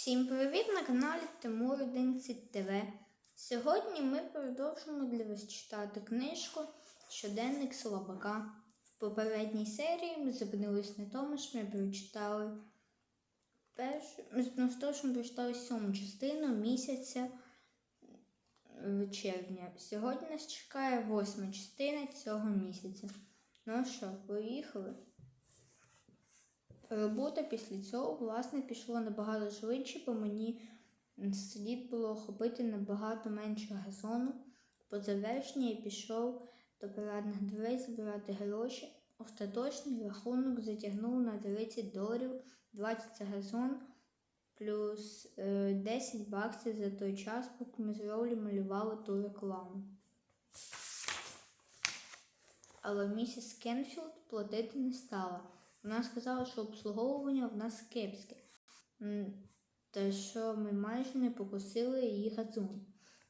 Всім привіт на каналі Тимур 11 ТВ. Сьогодні ми продовжимо для вас читати книжку Щоденник Слабака. В попередній серії ми зупинились на тому, що ми прочитали першу, ну, того, що ми прочитали сьому частину місяця е, червня. Сьогодні нас чекає восьма частина цього місяця. Ну що, поїхали? Робота після цього, власне, пішла набагато швидше, бо мені слід було охопити набагато менше газону. По завершенні я пішов до парадних дверей збирати гроші. Остаточний рахунок затягнув на 30 доларів, 20 за газон, плюс е, 10 баксів за той час, поки ми з Ролі малювали ту рекламу. Але місіс Кенфілд платити не стала. Вона сказала, що обслуговування в нас кепське, та що ми майже не покусили її газон.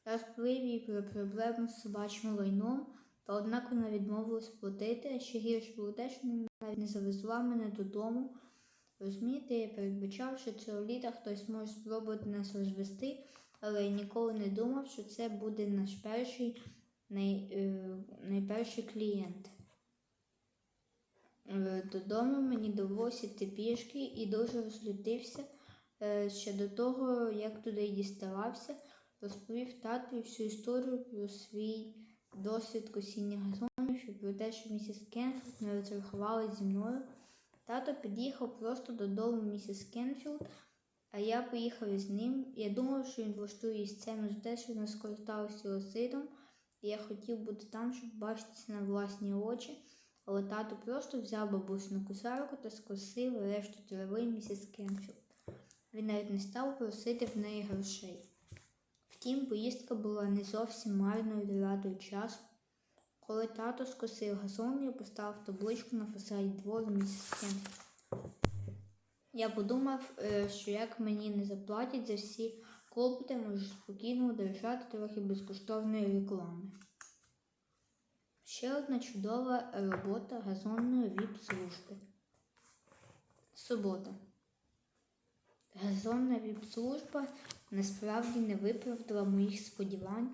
Я розповів їй про проблему з собачим лайном, та однак вона відмовилась платити, а ще гірше було те, що вона навіть не завезла мене додому. Розумієте, я передбачав, що цього літа хтось може спробувати нас розвести, але я ніколи не думав, що це буде наш перший най, е, найперший клієнт. Е, Додому мені довелося йти пішки і дуже розлютився ще до того, як туди діставався, розповів тату всю історію про свій досвід косіння газонів і про те, що місіс Кенфілд не розрахувала зі мною. Тато під'їхав просто додому місіс Кенфілд, а я поїхав із ним. Я думав, що він влаштує сцену за те, що не скористався осидом, і я хотів бути там, щоб бачитися на власні очі. Але тато просто взяв бабусину кусарку та скосив решту трави місіс Кенфілд. Він навіть не став просити в неї грошей. Втім, поїздка була не зовсім марною тратою часу. Коли тато скосив газон, я поставив табличку на фасаді двору місіс Кенфілд. Я подумав, е, що як мені не заплатять за всі клопоти, можу спокійно держати трохи безкоштовної реклами. Ще одна чудова робота газонної віп-служби. Субота. Газонна віп-служба насправді не виправдала моїх сподівань.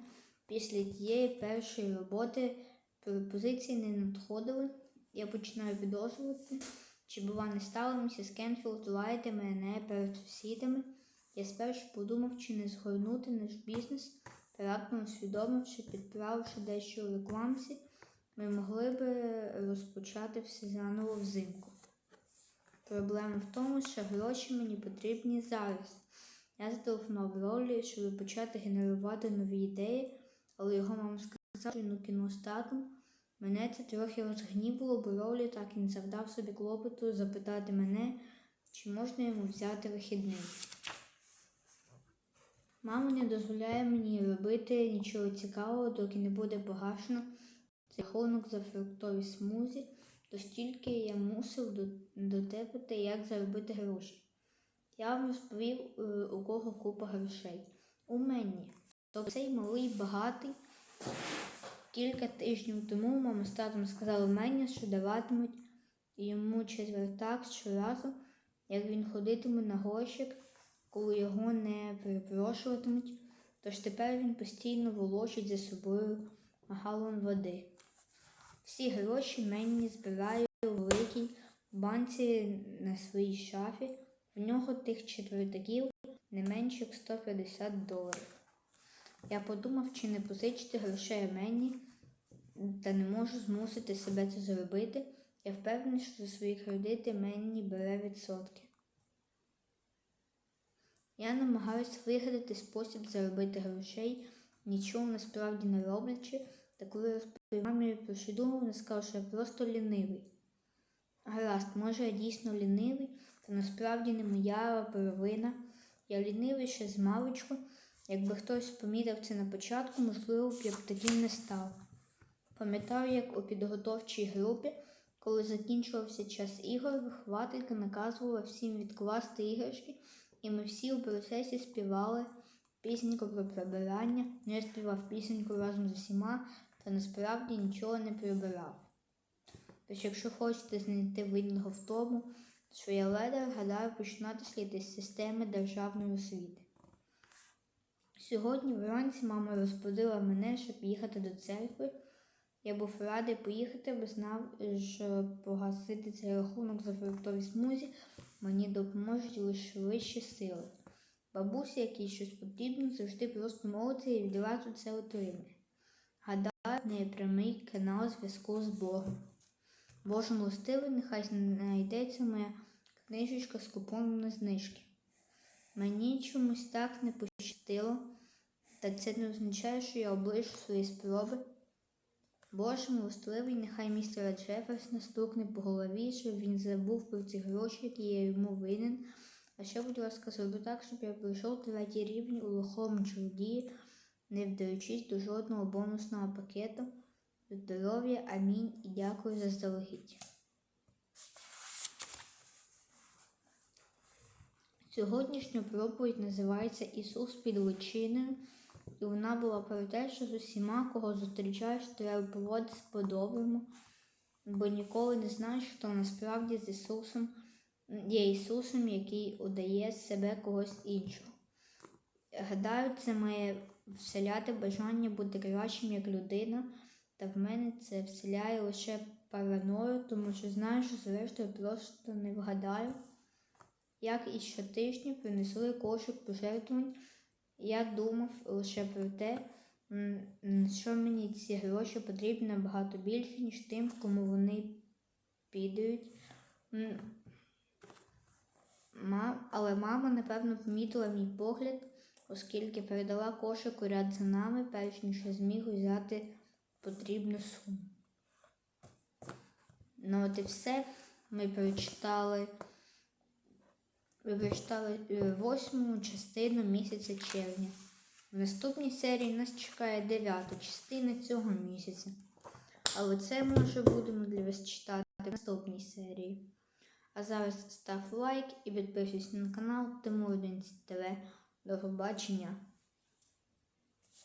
Після тієї першої роботи пропозиції не надходили. Я починаю підозрювати, чи бува не стала місіс Кенфілд лаяти мене перед сусідами. Я спершу подумав, чи не згорнути наш бізнес, та раптом усвідомив, що підправивши дещо у рекламці, ми могли би розпочати все заново взимку. Проблема в тому, що гроші мені потрібні зараз. Я зателефонував ролі, щоб почати генерувати нові ідеї, але його мама сказала, що він у кіно. Мене це трохи розгнівало, бо ролі так і не завдав собі клопоту запитати мене, чи можна йому взяти вихідний. Мама не дозволяє мені робити нічого цікавого, доки не буде погашено рахунок за фруктові смузі, тож тільки я мусив до- дотепити, як заробити гроші. Я вам розповів, е, у кого купа грошей. У мені. Тобто цей малий багатий. Кілька тижнів тому мама з татом сказали мені, що даватимуть йому четвертак щоразу, як він ходитиме на горщик, коли його не перепрошуватимуть. Тож тепер він постійно волочить за собою галон води. Всі гроші мені збираю у великій банці на своїй шафі. В нього тих четвертаків не менше як 150 доларів. Я подумав, чи не позичити грошей мені, та не можу змусити себе це зробити. Я впевнений, що за свої кредити мені бере відсотки. Я намагаюся вигадати спосіб заробити грошей, нічого насправді не роблячи, та коли розповів мамі про що думав, вона сказала, що я просто лінивий. Гаразд, може я дійсно лінивий, та насправді не моя провина. Я лінивий ще з маличку. Якби хтось помітив це на початку, можливо, б я б таким не став. Пам'ятаю, як у підготовчій групі, коли закінчувався час ігор, вихователька наказувала всім відкласти іграшки, і ми всі у процесі співали пісеньку про прибирання. Ну, Я співав пісеньку разом з усіма, та насправді нічого не прибирав. Тож, якщо хочете знайти винного в тому, що я ледер гадаю починати слід із системи державної освіти. Сьогодні вранці мама розбудила мене, щоб їхати до церкви. Я був радий поїхати, бо знав, що погасити цей рахунок за фруктові смузі мені допоможуть лише вищі сили. Бабуся, якій щось потрібно, завжди просто молиться і відразу це отримує. Неї прямий канал зв'язку з Богом. Боже милостивий, нехай знайдеться моя книжечка з купоном на знижки. Мені чомусь так не пощастило, та це не означає, що я облишу свої спроби. Боже милостивий, нехай містера Джеферсона стукне по голові, щоб він забув про ці гроші, які я йому винен. А ще, будь ласка, зроби так, щоб я пройшов третій рівень у лихому джурді, не вдаючись до жодного бонусного пакету. Здоров'я, амінь і дякую за здалегідь. Сьогоднішня проповідь називається Ісус під личиною, і вона була про те, що з усіма, кого зустрічаєш, треба поводитися по-доброму, бо ніколи не знаєш, хто насправді з Ісусом є Ісусом, який удає з себе когось іншого. Гадаю, це має вселяти бажання бути кращим як людина, та в мене це вселяє лише параною, тому що знаю, що зрештою просто не вгадаю. Як і щотижня принесли кошик пожертвувань, я думав лише про те, що мені ці гроші потрібні набагато більше, ніж тим, кому вони підуть. Але мама, напевно, помітила мій погляд, оскільки передала кошику ряд за нами, перш ніж я зміг взяти потрібну суму. Ну от і все. Ми прочитали, ми прочитали е, восьму частину місяця червня. В наступній серії нас чекає дев'ята частина цього місяця. Але це ми вже будемо для вас читати в наступній серії. А зараз став лайк і підписуйся на канал Тимур ТВ. До побачення!